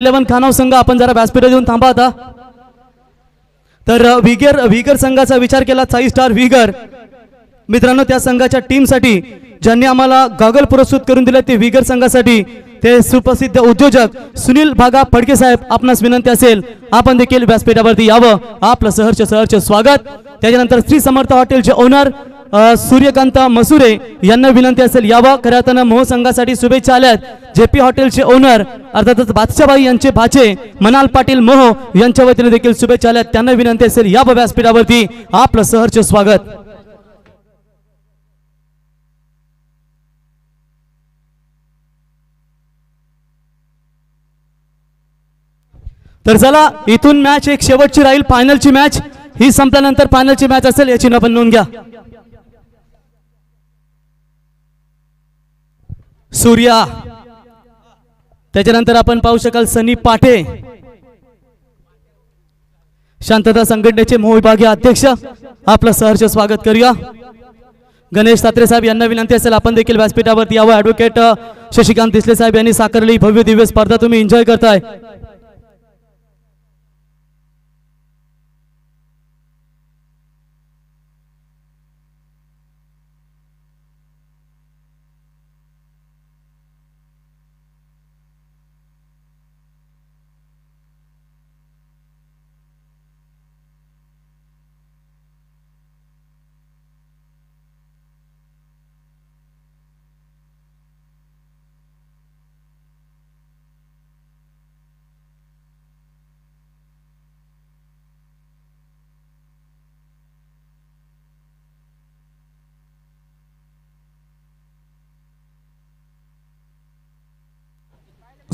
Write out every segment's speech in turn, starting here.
Eleven खानाव संघ आपण जरा व्यासपीठ देऊन थांबा आता. तर विगर विगर संघाचा विचार केला साई स्टार विगर. मित्रांनो त्या संघाच्या टीमसाठी ज्यांनी आम्हाला गॉगल पुरस्कृत करून दिले ते विगर संघासाठी ते सुप्रसिद्ध उद्योजक सुनील भागा फडके साहेब आपणास विनंती असेल आपण देखील व्यासपीठावरती यावं. आपलं सहर्ष सहर्ष स्वागत. त्याच्यानंतर श्री समर्थ हॉटेलचे ओनर सूर्यकांत मसुरे यांना विनंती असेल यावा खऱ्या अर्थानं मोह संघासाठी शुभेच्छा आल्यात. जे पी हॉटेलचे ओनर अर्थातच बादशाबाई यांचे भाचे मनाल पाटील मोह यांच्या वतीने देखील शुभेच्छा आल्यात. त्यांना विनंती असेल या व्यासपीठावरती आपलं सहर्ष स्वागत. तर चला इथून मॅच एक शेवटची राहील फायनलची मॅच ही संपल्यानंतर फायनलची मॅच असेल याची आपण नोंद घ्या. सूर्या. त्याच्यानंतर आपण पाहू शकाल सनी पाठे. शांतता संघटनेचे मोहविभागीय अध्यक्ष. आपलं सहर्ष स्वागत करूया. गणेश सात्रे साहेब यांना विनंती असेल आपण देखील व्यासपीठावरती यावं ॲडव्होकेट शशिकांत दिसले साहेब यांनी साकारली भव्य दिव्य स्पर्धा तुम्ही एन्जॉय करताय.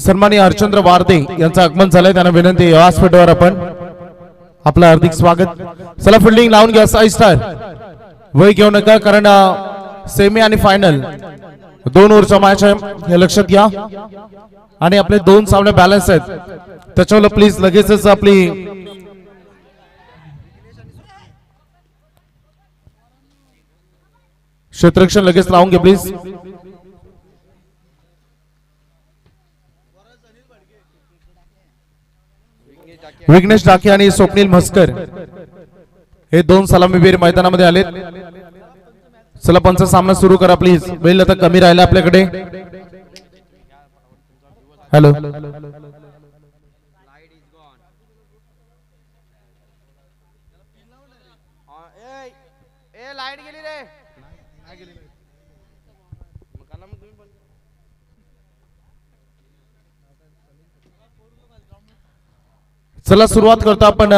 सन्माननीय हरचंद्र वारदे यांचं आगमन झालंय. त्यांना विनंती व्यासपीठावर आपण आपलं हार्दिक स्वागत. चला फिल्डिंग लावून घ्या साई स्टार वय घेऊ नका कारण सेमी आणि फायनल दोन ओव्हरचा मॅच आहे. हे लक्षात घ्या. आणि आपले दोन सामने बॅलन्स आहेत. त्याच्यावर प्लीज लगेचच आपली क्षेत्ररक्षण लगेच लावून घ्या प्लीज विघ्नेश डाके आणि स्वप्नील म्हस्कर हे दोन सलामीवीर मैदानामध्ये आलेत. चला सामना सुरू करा प्लीज वेळ आता कमी राहिला आपल्याकडे. हॅलो ए ए लाइट गेली रे मग काला मग तुम्ही पण चला सुरुवात करतो आपण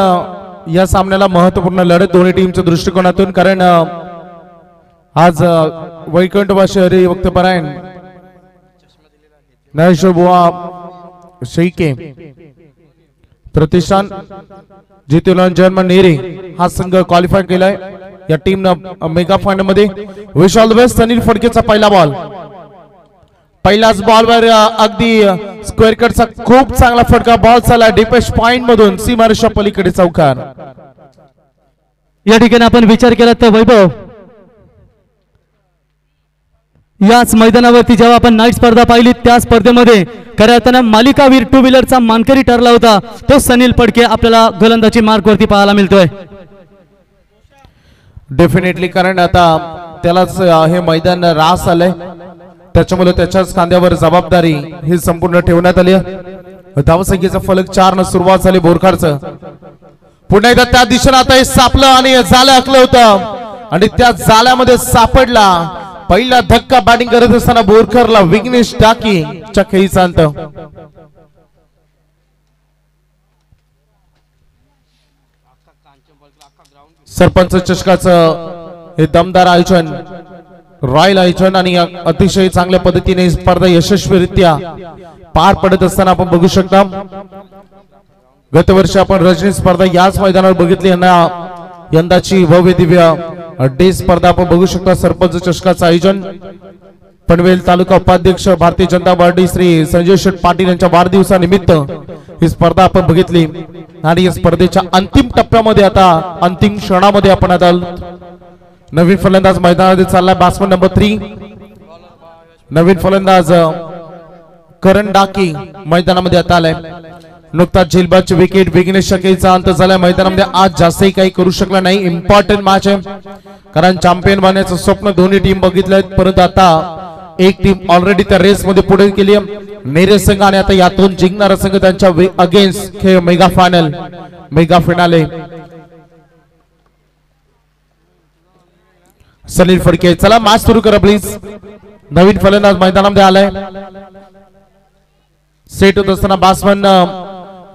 या सामन्याला महत्त्वपूर्ण लढत दोन्ही टीमच्या दृष्टिकोनातून. कारण आज अ, शहरी वक्तपरायण नरेश्वर बुवा शैके प्रतिष्ठान जितेलन जन्म नेरे हा संघ क्वालिफाय केलाय. या टीमनं मेगा फायनलमध्ये. विशाल ऑल अनिल फडकेचा पहिला बॉल पहिल्याच बॉलवर अगदी स्क्वेअर कटचा खूप चांगला फटका. बॉल चालला डिपेश पॉइंट मधून. सीमारेषा पलीकडे चौकार. या ठिकाणी आपण विचार केला तर वैभव याच मैदानावरती जेव्हा आपण नाईट स्पर्धा पाहिली त्या स्पर्धेमध्ये खऱ्या अर्थानं मालिकावीर टू व्हीलरचा मानकरी ठरला होता. तो सनील पडके आपल्याला गोलंदाजी मार्क वरती पाहायला मिळतोय. डेफिनेटली कारण आता त्यालाच हे मैदान रास आलंय. त्याच्यामुळे त्याच्याच खांद्यावर जबाबदारी ही संपूर्ण ठेवण्यात आली धावसंख्येचा फलक चार न सुरुवात झाली बोरखारच पुन्हा एकदा त्या दिशेने आता हे सापलं आणि जालं आखलं होतं. आणि त्या जाल्यामध्ये सापडला. पहिला धक्का बॅटिंग करत असताना बोरखरला विघ्नेश टाकी च्या खेळीचा अंत. सरपंच चषकाचं हे दमदार आयोजन रॉयल आयोजन आणि अतिशय चांगल्या पद्धतीने ही स्पर्धा यशस्वीरित्या पार पडत असताना आपण बघू शकता. गत वर्षी आपण रजनी स्पर्धा याच मैदानावर बघितली यांना यंदाची भव्य दिव्य डे स्पर्धा आपण बघू शकता. सरपंच चषकाचं आयोजन. पनवेल तालुका उपाध्यक्ष भारतीय जनता पार्टी श्री संजय शेठ पाटील यांच्या वाढदिवसानिमित्त ही स्पर्धा आपण बघितली. आणि या स्पर्धेच्या अंतिम टप्प्यामध्ये आता अंतिम क्षणामध्ये आपण आता नवीन फलंदाज मैदानामध्ये चाललाय बॅट्समन नंबर थ्री नवीन फलंदाज करण डाकी मैदानामध्ये आता आलाय. नुकताच झेलबादची विकेट विघ्नेश शकेचा अंत झालाय. मैदानामध्ये आज जास्तही काही करू शकला नाही. इम्पॉर्टंट मॅच आहे. कारण चॅम्पियन बनण्याचं स्वप्न दोन्ही टीम बघितलंय. परंतु आता एक टीम ऑलरेडी त्या रेस मध्ये पुढे गेली नेरे संघ आणि आता यातून जिंकणारा संघ त्यांच्या अगेन्स्ट खेळ mega final mega finale Salil Phadke चला मॅच सुरू करा प्लीज नवीन फलंदाज मैदानामध्ये आलाय. सेट होत असताना बासमन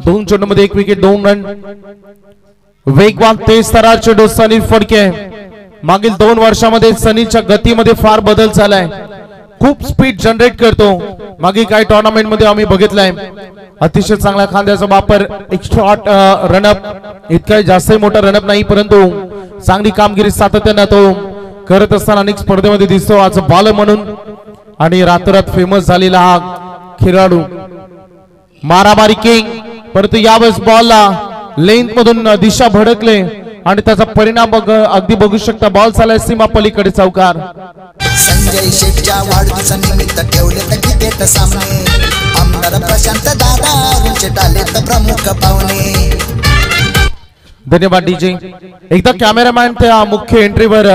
दोन चेंडूमध्ये एक विकेट दोन रन वेगवान तेज तरार चेंडू सनील फडके. मागील दोन वर्षामध्ये सनीलच्या गतीमध्ये फार बदल झालाय. खूप स्पीड जनरेट करतो. मागे काही टुर्नामेंटमध्ये आम्ही बघितलंय. अतिशय चांगला खांद्याचा वापर एक शॉर्ट रनअप इतका जास्तही मोठा रनअप नाही परंतु चांगली कामगिरी सातत्यानं तो करत असताना अनेक स्पर्धेमध्ये दिसतो आज बॉलर म्हणून. आणि रातोरात फेमस झालेला हा खेळाडू. मारामारी किंग. परंतु यावेळेस बॉलला लेंथ मधून दिशा भडकले. आणि त्याचा परिणाम बघ अगदी बघू शकता बॉल चालाय सीमा पलीकडे चौकार. संजय शेठच्या वाढदिवसानिमित्त ठेवले तर क्रिकेट सामने आमदार प्रशांत दादा तर प्रमुख पाहुणे. धन्यवाद डीजे. एकदा कॅमेरामॅन त्या मुख्य एंट्रीवर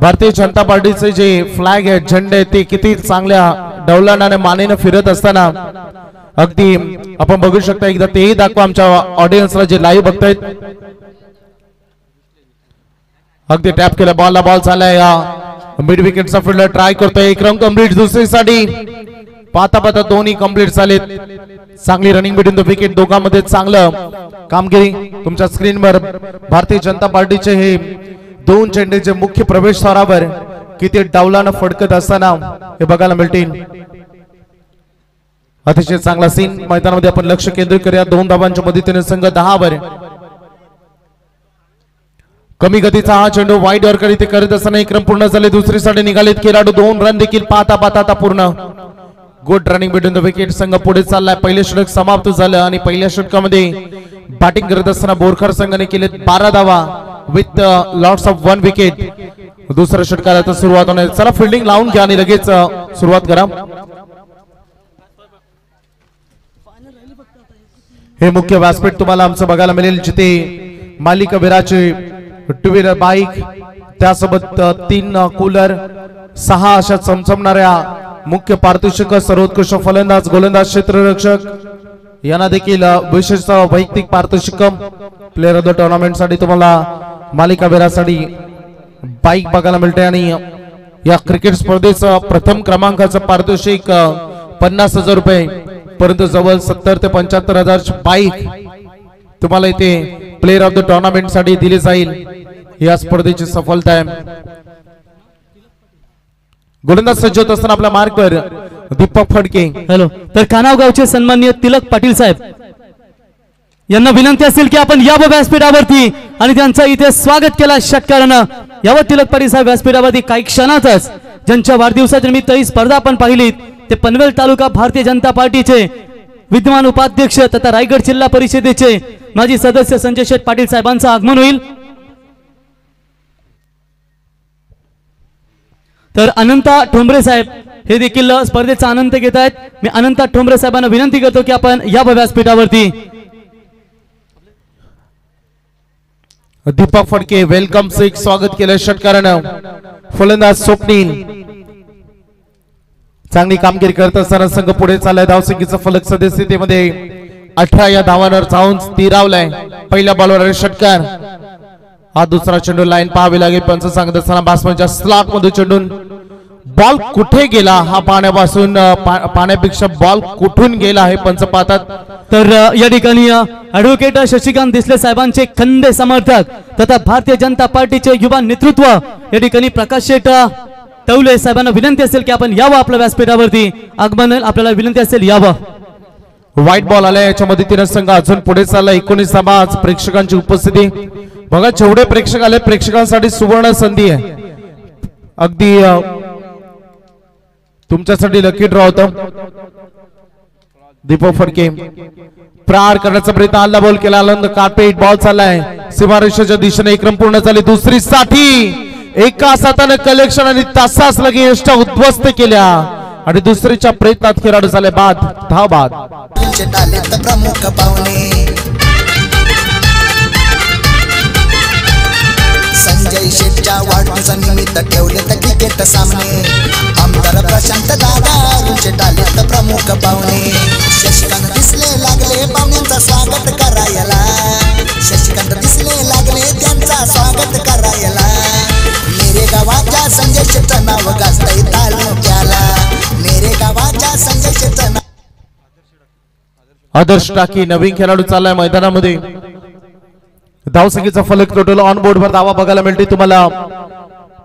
भारतीय जनता पार्टीचे जे फ्लॅग आहेत झेंडे आहेत ते किती चांगल्या डौलानाने मानेनं फिरत असताना अगदी आपण बघू शकता एकदा तेही दाखवा आमच्या ऑडियन्सला जे लाईव्ह बघतायत. अगदी टॅप केला बॉलला बॉल झालाय या मिड विकेटचा फिल्डर ट्राय करतोय एक रन कंप्लीट दुसरीसाठी. पाहता पाहता दोन्ही कंप्लीट झालेत. चांगली रनिंग बिटवीन द विकेट दोघांमध्ये चांगलं कामगिरी. तुमच्या स्क्रीनवर भारतीय जनता पार्टीचे हे दोन चेंडूचे मुख्य प्रवेशद्वारावर किती डावलानं फडकत असताना हे बघायला मिळतील. अतिशय चांगला सीन मैदानामध्ये आपण लक्ष केंद्रित करूया. दोन धावांच्या मदतीने संघ दहा वर कमी गतीचा हा चेंडू वाईट वरकडे ते करत असताना क्रम पूर्ण झाले. दुसरी साठी निघालेत खेळाडू. दोन रन देखील पाहता पाहता आता पूर्ण. Good running between the wicket संघ पुढे चाललाय. पहिले षटक समाप्त झालं आणि पहिल्या षटकामध्ये बॅटिंग करत असताना बोरखर संघाने केले बारा धावा with lots of one wicket दुसऱ्या षटकाला सुरुवात होणार चला फिल्डिंग लावून घ्या आणि लगेच uh, सुरुवात करा. हे मुख्य व्यासपीठ तुम्हाला आमचं बघायला मिळेल जिथे मालिका विराचे टू व्हीलर बाईक त्यासोबत uh, तीन uh, कूलर सहा अशा चमचमणाऱ्या मुख्य पारितोषिक सर्वोत्कृष्ट फलंदाज गोलंदाज क्षेत्ररक्षक यांना देखील विशेषतः वैयक्तिक पारितोषिकम प्लेअर ऑफ द टुर्नामेंटसाठी तुम्हाला मालिका विरासाठी बाईक बघायला मिळते आणि या क्रिकेट स्पर्धेचं प्रथम क्रमांकाचं पारितोषिक पन्नास हजार रुपये परंतु जवळ सत्तर ते पंच्याहत्तर हजार बाईक तुम्हाला इथे प्लेअर ऑफ द टुर्नामेंटसाठी दिली जाईल. या स्पर्धेची सफलता आहे. गोलंदाज सज्ज होत असताना आपल्या मार्कवर दीपक फडके. हॅलो. तर कानाव गावचे सन्माननीय तिलक पाटील साहेब यांना विनंती असेल की आपण या व्यासपीठावरती आणि त्यांचा इथे स्वागत केला षटकारानं. यावं तिलक पाटील साहेब व्यासपीठावरती काही क्षणातच ज्यांच्या वाढदिवसाच्या निमित्त ही स्पर्धा आपण पाहिली ते पनवेल तालुका भारतीय जनता पार्टीचे विद्यमान उपाध्यक्ष तथा रायगड जिल्हा परिषदेचे माजी सदस्य संजय शेठ पाटील साहेबांचं आगमन होईल. तर अनंता ठोंबरे साहेब हे देखील स्पर्धेचा आनंद घेत आहेत. मी अनंता ठोंबरे साहेबांना विनंती करतो की आपण या व्यासपीठावरती दीपक फडके वेलकम से स्वागत केलं षटकारानं. फलंदाज स्वप्नील. चांगली कामगिरी करत असताना संघ पुढे चाललाय. धावसंख्येचा फलक सदस्यतेमध्ये अठरा या धावांवर जाऊन स्थिरावलाय. पहिल्या बॉलवर षटकार. हा दुसरा चेंडू लाईन पाहावी लागेल. पंच सांगत असताना बासमनच्या स्लॉटमध्ये चेंडून बॉल कुठे गेला? हा पाण्यापासून पाण्यापेक्षा बॉल कुठून गेला हे पंच पाहतात. तर या ठिकाणी ऍडव्होकेट शशिकांत दिसले साहेबांचे खंदे समर्थक तथा भारतीय जनता पार्टीचे युवा नेतृत्व. या ठिकाणी प्रकाश शेठ अ, तवले साहेबांना विनंती असेल की आपण यावं आपल्या व्यासपीठावरती. आगमन आपल्याला विनंती असेल यावं. व्हाईट बॉल आलाय याच्या मदतीने संघ अजून पुढे चालला. एकोणीस आज प्रेक्षकांची उपस्थिती. बघा जेवढे प्रेक्षक आले प्रेक्षकांसाठी सुवर्ण संधी आहे. अगदी तुमच्यासाठी लकी ड्रॉ होत. दीपक फडके. प्रार करण्याचा प्रयत्न आला बॉल केला. आनंद कार्पेट बॉल चाललाय. सीमारेषेच्या दिशेने एक पूर्ण झाली. दुसरी साठी एका सातानं कलेक्शन आणि तासास लगे यष्टा उद्ध्वस्त केल्या. आणि दुसरीच्या प्रयत्नात खेळाडू झाले बाद. धाव बाद. प्रमुख पाहुणे संजय शेठच्या वाढदिवसा निमित्त ठेवले तर क्रिकेट सामने. तर प्रशांत दादा तुमचे टालेत प्रमुख पाहुणे. शशिकांत दिसले लागले पाहुण्यांचा स्वागत करायला. शशिकांत दिसले लागले त्यांचा स्वागत करायला. मेरे गावाच्या संजय शेठचं नाव गाजतंय तालुक्याला. मेरे गावाच्या संजय शेठचं आदर्श टाकी नवीन खेळाडू चाललाय मैदानामध्ये. धावसंख्येचा फलक टोटल ऑन बोर्ड वर दावा बघायला मिळते तुम्हाला.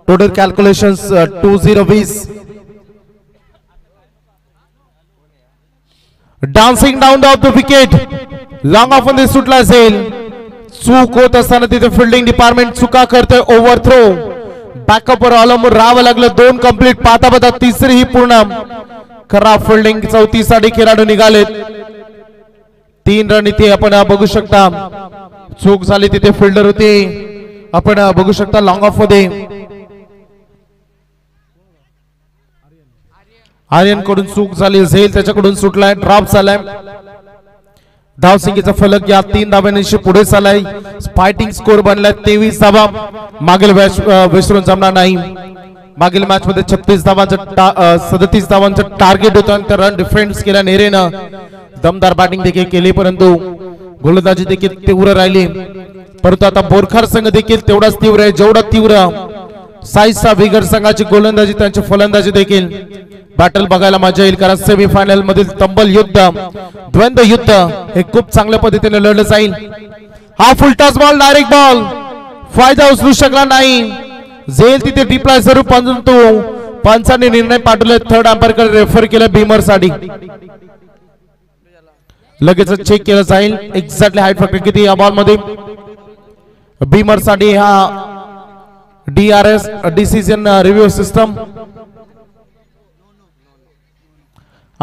टोटल कॅल्क्युलेशन टू झिरो वीस. Dancing down of the wicket long ऑफमध्ये सुटला असेल चूक होत असताना तिथे फिल्डिंग डिपार्टमेंट चुका करतोय ओव्हर थ्रो बॅकअप वर अवलंबून राहावं लागलं दोन कंप्लीट पाहता पाहता तिसरी ही पूर्ण खराब फिल्डिंग चौथीसाठी खेळाडू निघालेत. तीन रन इथे आपण बघू शकता. चूक झाली तिथे फिल्डर होते. आपण बघू शकता लॉंग ऑफमध्ये. आर्यनकडून चूक झाली झेल त्याच्याकडून सुटलाय ड्रॉप झालाय. धावसंख्येचा फलक या तीन धाब्यांशी पुढे चालाय. फायटिंग स्कोर बनलाय तेवीस धाबा मागील मॅच विसरून जमणार नाही. मागील मॅच मध्ये छत्तीस धावांचं सदतीस धावांचं टार्गेट होतं आणि रन डिफेन्स केल्या नेरेनं. दमदार बॅटिंग देखील केली परंतु गोलंदाजी देखील तीव्र राहिली. परंतु आता बोरखार संघ देखील तेवढाच तीव्र आहे जेवढा तीव्र. साईजचा बिगर संघाची गोलंदाजी त्यांची फलंदाजी देखील. बॅटल बघायला मजा येईल कारण सेमीफायनल मधील तंबल युद्ध द्वंद्व युद्ध हे खूप चांगल्या पद्धतीने लढलं जाईल. हा फुलटास बॉल डायरेक्ट बॉल फायदा उचलू शकला नाही. जेल तिथे डिप्लाय स्वरूप परंतु पंचांनी निर्णय पाठवले. थर्ड अंपायरकडे रेफर केलं भीमरसाठी लगेच चेक केलं जाईल. एक्झॅक्टली हाईट फॅक्टर किती या बॉलमध्ये? भीमरसाठी हा D R S decision review system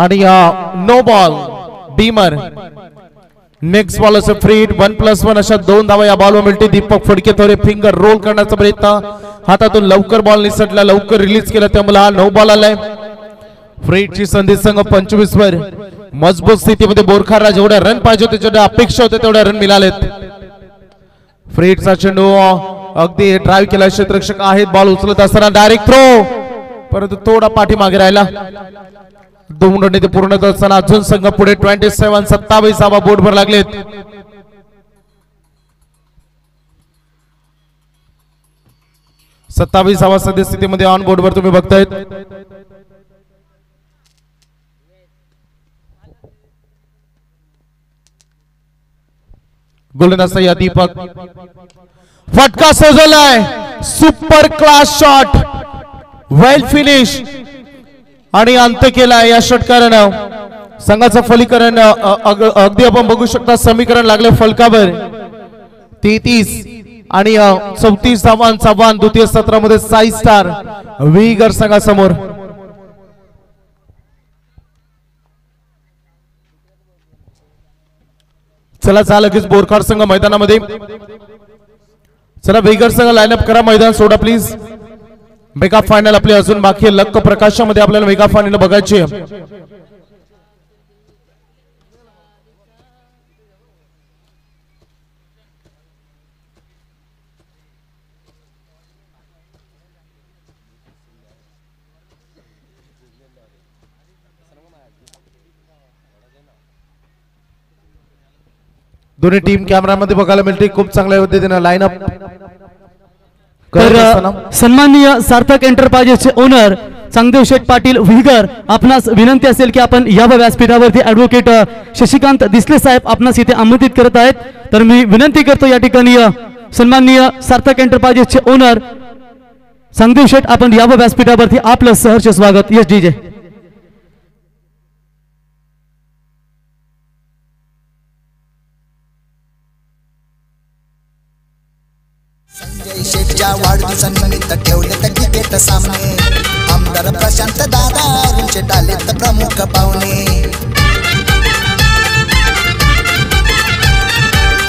आणि नो बॉल डीमर नेक्स्ट बॉल असं फ्रीट वन प्लस वन अशा दोन धावा या बॉलवर मिळते दीपक फडके थोडे फिंगर रोल करण्याचा प्रयत्न. हातातून लवकर बॉल निसटला लवकर रिलीज केला त्यामुळे हा नो बॉल आलाय फ्रीटची संधी संघ पंचवीस वर. मजबूत स्थितीमध्ये बोरखारला जेवढ्या रन पाहिजे होते जेवढ्या अपेक्षा होत्या तेवढ्या रन मिळालेत. फ्रीटचा चेंडू अगदी ड्राईव्ह केला. क्षेत्रक्षक आहेत बॉल उचलत असताना डायरेक्ट थ्रो परंतु थोडा पाठीमागे राहिला. दोन ते पूर्ण होत असताना अजून संघ पुढे ट्वेंटी सेव्हन सत्तावीस बोर्ड वर लागलेत. सत्तावीस सद्यस्थितीमध्ये ऑन बोर्डवर तुम्ही बघतायत. गोलंदाज या दीपक. फटका सोजवलाय. Super class shot well finish आणि अंत केलाय या षटकारानं. संघाचं फलीकरण अगदी आपण बघू शकता समीकरण लागले फलकावर. तेहतीस आणि चौतीस धावान चव्हाण द्वितीय सत्रामध्ये साई स्टार विगर संघासमोर. चला जा लगेच बोरखार संघ मैदानामध्ये. चला वेगर संघ लाईनअप करा मैदान सोडा प्लीज मेगा फायनल आपली अजून बाकी आहे. लक्क प्रकाशामध्ये आपल्याला मेगा फायनल बघायची आहे. दोन्ही टीम कॅमेरामध्ये बघायला मिळते. खूप चांगल्या पद्धतीने लाईनअप तर सन्माननीय सार्थक एंटरप्राइजेसचे ओनर चांगदेव शेठ पाटील विगर आपणास विनंती असेल की आपण या व्यासपीठावरती ऍडव्होकेट अ, शशिकांत दिसले साहेब आपणास इथे आमंत्रित करत आहेत. तर मी विनंती करतो या ठिकाणी सन्माननीय सार्थक एंटरप्राइजेसचे ओनर चांगदेव शेठ आपण या व्यासपीठावरती आपलं सहर्ष स्वागत. यस डीजे संजय वाढदिवसानिमित्त ठेवले तर क्रिकेट सामने. आमदार प्रशांत दादा अरुणचे डाले तर प्रमुख पाहुणे.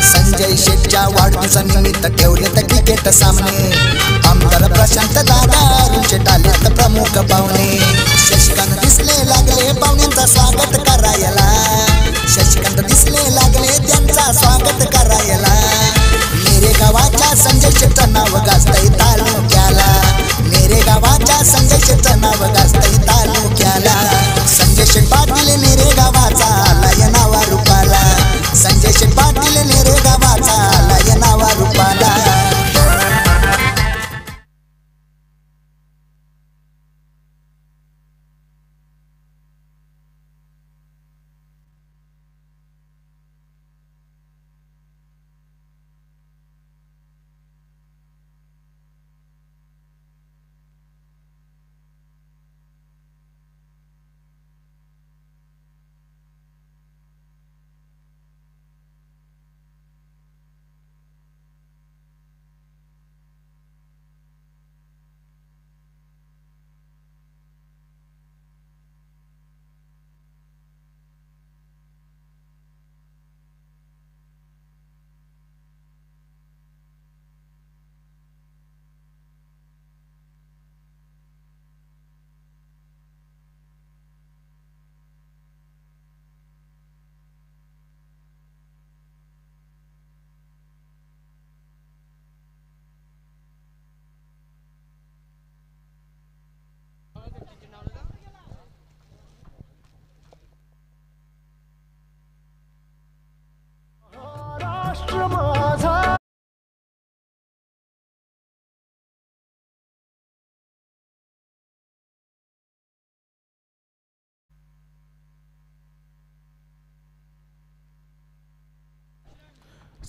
संजय शेठच्या वाढदिवसानिमित्त ठेवले तर क्रिकेट सामने. आमदार प्रशांत दादा अरुणचे डाले तर प्रमुख पाहुणे.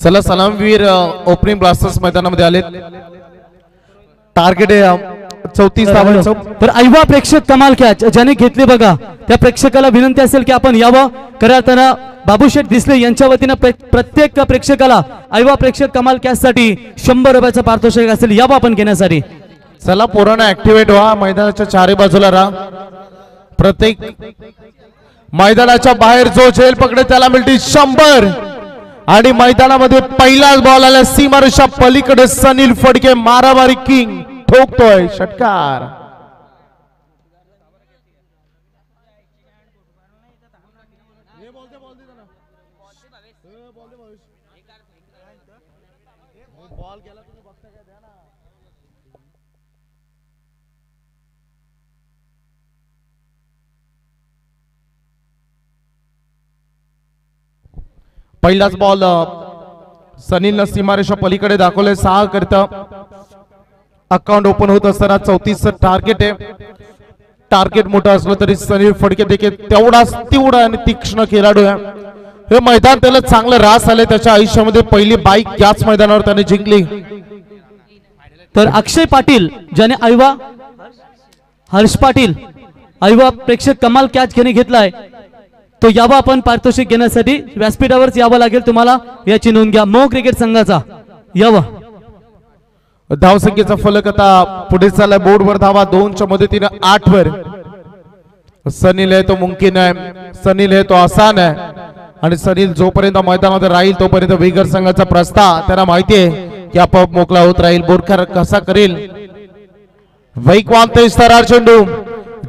चला सलामवीर ओपनिंग ब्लास्टर्स मैदानामध्ये आले टार्गेट चौतीस धावांचं. तर ऐवा प्रेक्षक कमाल कॅच ज्याने घेतले बघा. त्या प्रेक्षकाला विनंती असेल की आपण यावं. खऱ्या अर्थानं बाबूशेठ दिसले यांच्या वतीनं प्रे- प्रत्येक प्रेक्षकाला ऐवा प्रेक्षक कमाल कॅच साठी शंभर रुपयाचं पारितोषिक असेल यावं आपण घेण्यासाठी. चला पोरांना ऍक्टिव्हेट व्हा मैदानाच्या चारी बाजूला राहा. प्रत्येक मैदानाच्या बाहेर जो झेल पकडे त्याला मिळते शंभर. आणि मैदानामध्ये पहिलाच बॉल आला. सीमारेषा पलीकडे सनील फडके मारामारी किंग. ठोकतोय षटकार. पहिलाच बॉल सनीलनं सीमारेषा पलीकडे दाखवले सहा करता अकाउंट ओपन होत असताना चौतीस टार्गेट आहे. टार्गेट मोठं असलं तरी सनील फडके देखील तेवढाच तीव्र आणि तीक्ष्ण खेळाडू आहे. हे मैदान त्याला चांगलं रास आले त्याच्या आयुष्यामध्ये पहिली बाईक याच मैदानावर त्याने जिंकली. तर अक्षय पाटील ज्याने आईवा हर्ष पाटील आईवा प्रेक्षक कमाल कॅच घेणे घेतलाय. तो यावा आपण पारितोषिक घेण्यासाठी व्यासपीठावरच यावं लागेल तुम्हाला. याची नोंद घ्या. मो क्रिकेट संघाचा. यावा. धावसंख्येचा फलक आता पुढे चाललाय. बोर्डवर धावा दोनच्या मदतीने आठ वर सनील आहे तो मुमकिन आहे. सनील आहे तो आसान आहे. आणि सनील जोपर्यंत मैदानामध्ये राहील तोपर्यंत वेगर संघाचा प्रस्ताव त्यांना माहिती आहे की आपोआप मोकळा होत राहील. बोरखर कसा करेल? वेगवान तेज चेंडू.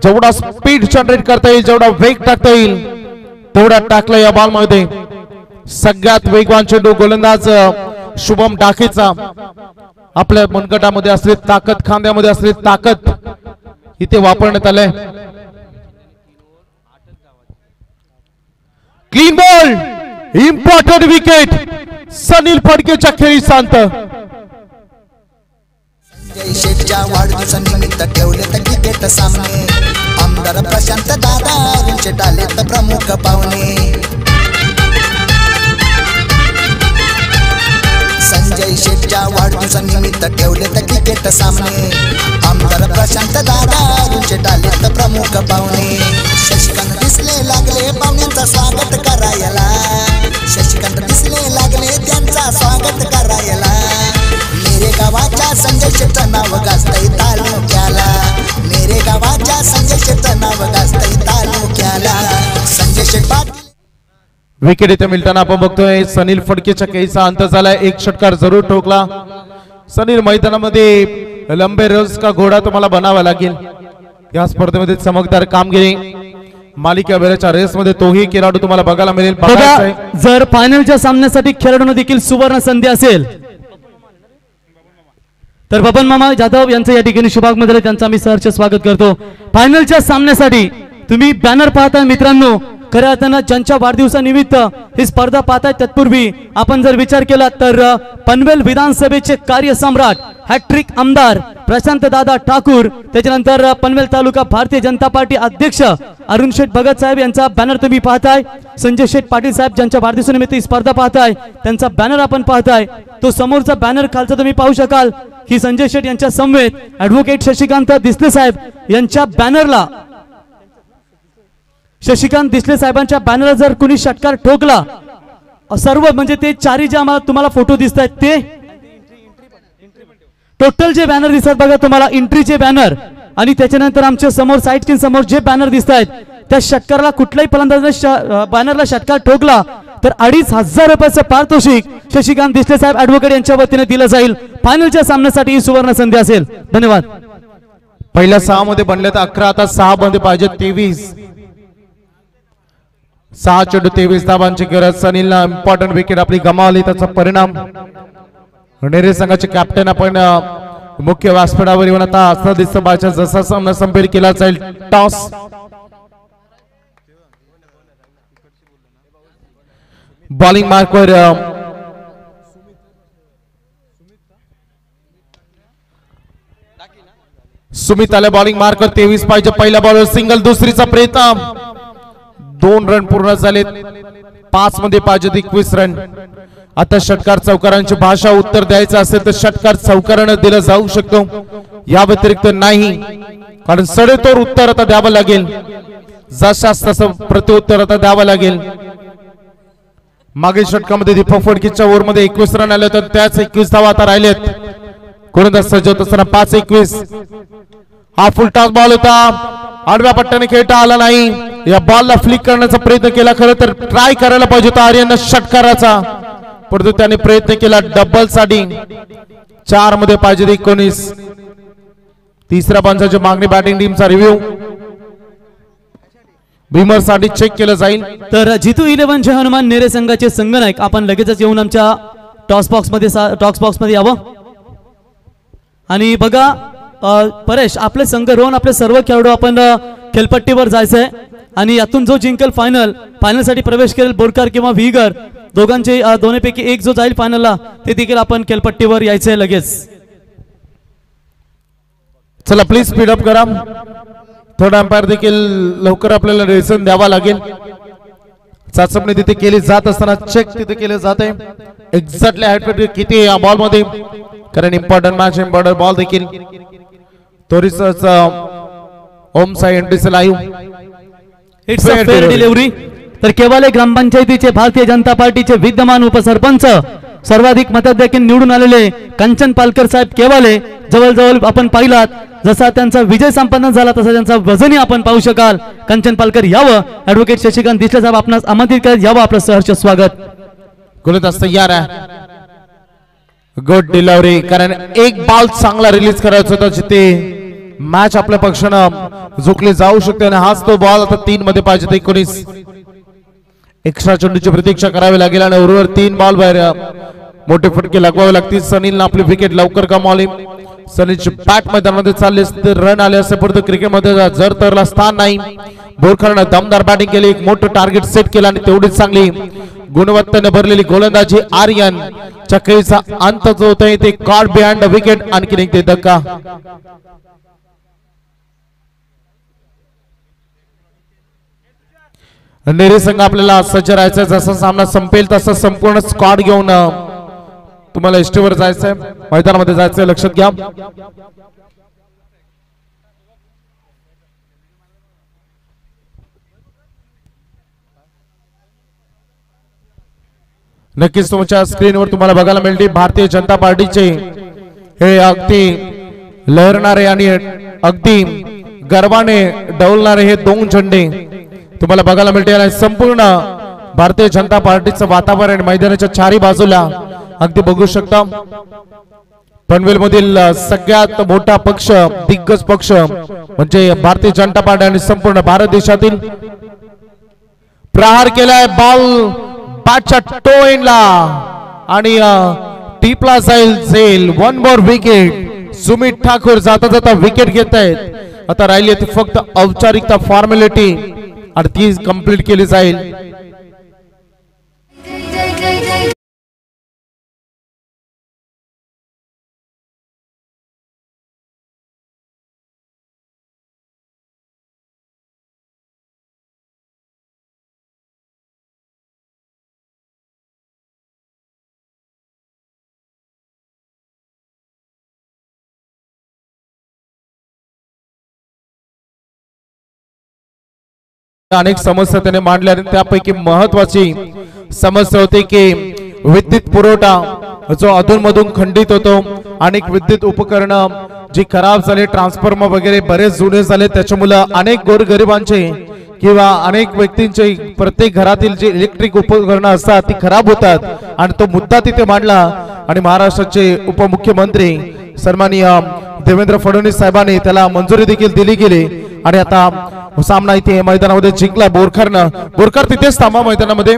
जेवढा स्पीड जनरेट करता येईल जेवढा वेग टाकता येईल तेवढा टाकला या बॉलमध्ये. सगळ्यात वेगवान चेंडू गोलंदाज शुभम डाकेचा. आपल्या मनगटामध्ये असली ताकद खांद्यामध्ये असलेली ताकद इथे वापरण्यात आलंय. Clean ball important wicket Sunil फडकेच्या खेळी शांत. जय शेठच्या वाढदिवसानिमित्त ठेवले तर क्रिकेट सामने. आमदार प्रशांत दादा रुंचे डालेत प्रमुख पाहुणे. संजय शेठच्या वाढदिवसानिमित्त ठेवले तर क्रिकेट सामने. आमदार प्रशांत दादा रुंचे डालेत प्रमुख पाहुणे. शशिकांत दिसले लागले पाहुण्यांचा स्वागत करायला. शशिकांत दिसले लागले त्यांचा स्वागत करायला. मेरे गावाच्या संजय शेठ नाव गाजतय तालुक्याला. मेरे गावाच्या संजय शेठ नाव गाजतय तालुक्याला. संजय शेठ पाटील. विकेट इथे मिळताना आपण बघतोय सनील फडकेच्या केचा अंत झालाय एक षटकार जरूर ठोकला. सनील मैदानामध्ये लंबे रस का घोडा तुम्हाला बनावा लागेल. या स्पर्धेमध्ये चमकदार कामगिरी. मालिका वेळेच्या रेस मध्ये तोही खेळाडू तुम्हाला बघायला मिळेल. जर फायनलच्या सामन्यासाठी खेळाडूंना देखील सुवर्ण संधी असेल तर बबन मामा जाधव यांचं या ठिकाणी शुभागमन झालं. त्यांचं आम्ही सहर्ष स्वागत करतो. फायनलच्या सामन्यासाठी तुम्ही बॅनर पाहताय मित्रांनो खऱ्या अर्थानं ज्यांच्या वाढदिवसानिमित्त ही स्पर्धा पाहताय तत्पूर्वी आपण जर विचार केला तर पनवेल विधानसभेचे कार्यसम्राट हॅट्रिक आमदार प्रशांत दादा ठाकूर त्याच्यानंतर पनवेल तालुका भारतीय जनता पार्टी अध्यक्ष अरुण शेठ भगत साहेब यांचा बॅनर तुम्ही पाहताय. संजय शेठ पाटील साहेब ज्यांच्या वाढदिवसानिमित्त ही स्पर्धा पाहताय त्यांचा बॅनर आपण पाहताय. तो समोरचा बॅनर खालचा तुम्ही पाहू शकाल. की संजय शेठ यांच्या समवेत ऍडव्होकेट शशिकांत दिसले साहेब यांच्या बॅनरला शशिकांत दिसले साहेबांच्या बॅनरला जर कुणी षटकार ठोकला सर्व म्हणजे ते चारी जे आम्हाला तुम्हाला फोटो दिसत आहेत ते टोटल जे बॅनर दिसतात बघा तुम्हाला एंट्रीचे बॅनर आणि त्याच्यानंतर आमच्यासमोर साईड समोर जे बॅनर दिसत आहेत त्या षटकाराला कुठल्याही फलंदाजाने बॅनरला षटकार ठोकला तर अडीच हजार रुपयाचं पारितोषिक शशिकांत दिसले साहेब ऍडव्होकेट यांच्या वतीने दिलं जाईल. फायनलच्या सामन्यासाठी ही सुवर्ण संधी असेल. धन्यवाद. पहिल्या सहा मध्ये बनले तर अकरा आता सहा मध्ये पाहिजे तेवीस. सहा चेंडू तेवीस धावांची गरज सनीलला इम्पॉर्टंट विकेट आपली गमावली त्याचा परिणाम. नेरे संघाचे कॅप्टन आपण मुख्य व्यासपीठावर येऊन आता असं दिसतं जसा सामना संपेल केला जाईल टॉस. बॉलिंग मार्कवर सुमित आले. बॉलिंग मार्कवर तेवीस पाहिजे पहिल्या बॉलवर सिंगल दुसरीचा प्रयत्न दोन रन पूर्ण झालेत. पाच मध्ये पाहिजे एकवीस रन आता षटकार चौकारांची भाषा उत्तर द्यायचं असेल तर षटकार चौकारानं दिलं जाऊ शकतो. या व्यतिरिक्त नाही. कारण सडेतोर उत्तर आता द्यावं लागेल. जशास तसं प्रत्युत्तर आता द्यावं लागेल. मागील षटकामध्ये दीपक फडकीच्या ओव्हरमध्ये एकवीस रन आले तर त्याच एकवीस धावा आता राहिलेत. कोणता सजवत असताना पाच एकवीस. हा फुल टॉस बॉल होता. आडव्या पट्ट्याने खेळता आला नाही. या बॉलला फ्लिक करण्याचा प्रयत्न केला खरं तर ट्राय करायला पाहिजे होता आर्यन षटकाराचा परंतु त्याने प्रयत्न केला डबलसाठी. चारमध्ये पाहिजे एकोणीस. तिसऱ्या पंचाची मागणी बॅटिंग टीमचा रिव्ह्यू भीमरसाठी चेक केलं जाईल. तर जितू इलेव्हनचे हनुमान नेरे संघाचे संघनायक. आपण लगेचच येऊन आमच्या टॉस बॉक्समध्ये टॉस बॉक्समध्ये यावं. आणि बघा परेश आपले संघ रोहन आपले सर्व खेळाडू आपण खेळपट्टीवर जायचंय. आणि यातून जो जिंकल फायनल फायनलसाठी प्रवेश करेल बोरकर किंवा व्हीगर दोघांचे दोन्हीपैकी एक जो जाईल फायनलला ते देखील आपण खेळपट्टीवर आहे लगेच. चला प्लीज स्पीड अप करा. थर्ड अंपायर देखील लवकर आपल्याला रेसन द्यावा लागेल. चाचपणी तिथे केली जात असताना चेक तिथे केले जात. आहे एक्झॅक्टली हाईट किती या बॉलमध्ये? कारण इम्पॉर्टंट मॅच इम्पॉर्टंट बॉल देखील. तोरीच Om Sai एंट्रीचं live it's a fair. Delivery तर केवाले ग्रामपंचायतीचे भारतीय जनता पार्टीचे विद्यमान उपसरपंच सर्वाधिक मतात देखील निवडून आलेले कंचन पालकर साहेब केवाले जवळजवळ आपण पाहिलात जसा त्यांचा विजय संपन्न झाला तसा त्यांचा वजनही आपण पाहू शकाल. कंचन पालकर यावं ऍडव्होकेट शशिकांत दिसले साहेब आपणास आमंत्रित करत यावं आपलं सहर्ष स्वागत. गोलंदाज तयार आहे गुड डिलिव्हरी कारण एक बॉल चांगला रिलीज करायचा होता जिथे मॅच आपल्या पक्षानं झुकली जाऊ शकते आणि हाच तो बॉल आता तीन मध्ये पाहिजे तर एकोणीस. एक्स्ट्रा चेंडूची प्रतीक्षा करावी लागेल आणि उर्वर तीन बॉल बाहेर मोठे फटके लगवावे लागतील. सनीलनं आपली विकेट लवकर कमावली सनीलची बॅट मैदानामध्ये चालले असते रन आले असते. परंतु क्रिकेटमध्ये जर तरला स्थान नाही. बोरखरनं दमदार बॅटिंग केली. एक मोठं टार्गेट सेट केलं आणि तेवढीच चांगली गुणवत्तेने भरलेली गोलंदाजी आर्यन. चकईचा अंत जो होता ते कार्ड बिहाइंड विकेट आणखी एक ते धक्का नेरे संघ आपल्याला सज्ज राहायचं जसा सामना संपेल तसा संपूर्ण स्क्वॉड घेऊन अ, तुम्हाला एसटीवर जायचंय. मैदानामध्ये जायचंय लक्षात घ्या. नक्कीच तुमच्या स्क्रीनवर तुम्हाला बघायला मिळते भारतीय जनता पार्टीचे. हे अगदी लहरणारे आणि अगदी गर्वाने डवलणारे हे दोन झेंडे. तुम्हाला बघायला मिळते आणि संपूर्ण भारतीय जनता पार्टीचं वातावरण मैदानाच्या चारी बाजूला. अगदी बघू शकता. पनवेल मधील सगळ्यात मोठा पक्ष दिग्गज पक्ष म्हणजे भारतीय जनता पार्टी आणि संपूर्ण भारत देशातील. प्रहार केलाय बॉल बॅटच्या टोईनला आणि टीपला जाईल झेल one more wicket Sumit Thakur जाता जाता विकेट घेत आहेत आता राहिली फक्त औपचारिकता फॉर्मॅलिटी आणि ती कंप्लीट केली जाईल. अनेक समस्या त्याने मांडल्या आणि त्यापैकी महत्वाची समस्या होती की विद्युत पुरवठा जो अधूनमधून खंडित होतो अनेक विद्युत उपकरणं जी खराब झाले ट्रान्सफॉर्मर वगैरे बरेच जुने झाले त्याच्यामुळे अनेक गोरगरिबांचे किंवा अनेक व्यक्तींचे प्रत्येक घरातील जे इलेक्ट्रिक उपकरणं असतात ती खराब होतात. आणि तो मुद्दा तिथे मांडला आणि महाराष्ट्राचे उपमुख्यमंत्री सन्माननीय देवेंद्र फडणवीस साहेबांनी त्याला मंजुरी देखील दिली गेली. आणि आता सामना इथे मैदानामध्ये जिंकला बोरखरनं. बोरकर तिथेच थांबा मैदानामध्ये.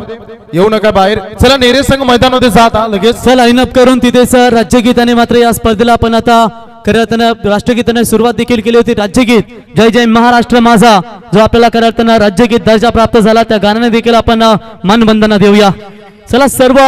येऊ नका बाहेर. चला नेरे संघ मैदानामध्ये जात लगेच. चल लाईनअप करून तिथे सर राज्यगीताने मात्र या स्पर्धेला आपण आता करताना राष्ट्रगीताने सुरुवात देखील केली होती. राज्यगीत जय जय महाराष्ट्र माझा जो आपल्याला करताना राज्यगीत दर्जा प्राप्त झाला त्या गाण्याने देखील आपण मानवंदना देऊया. चला सर्व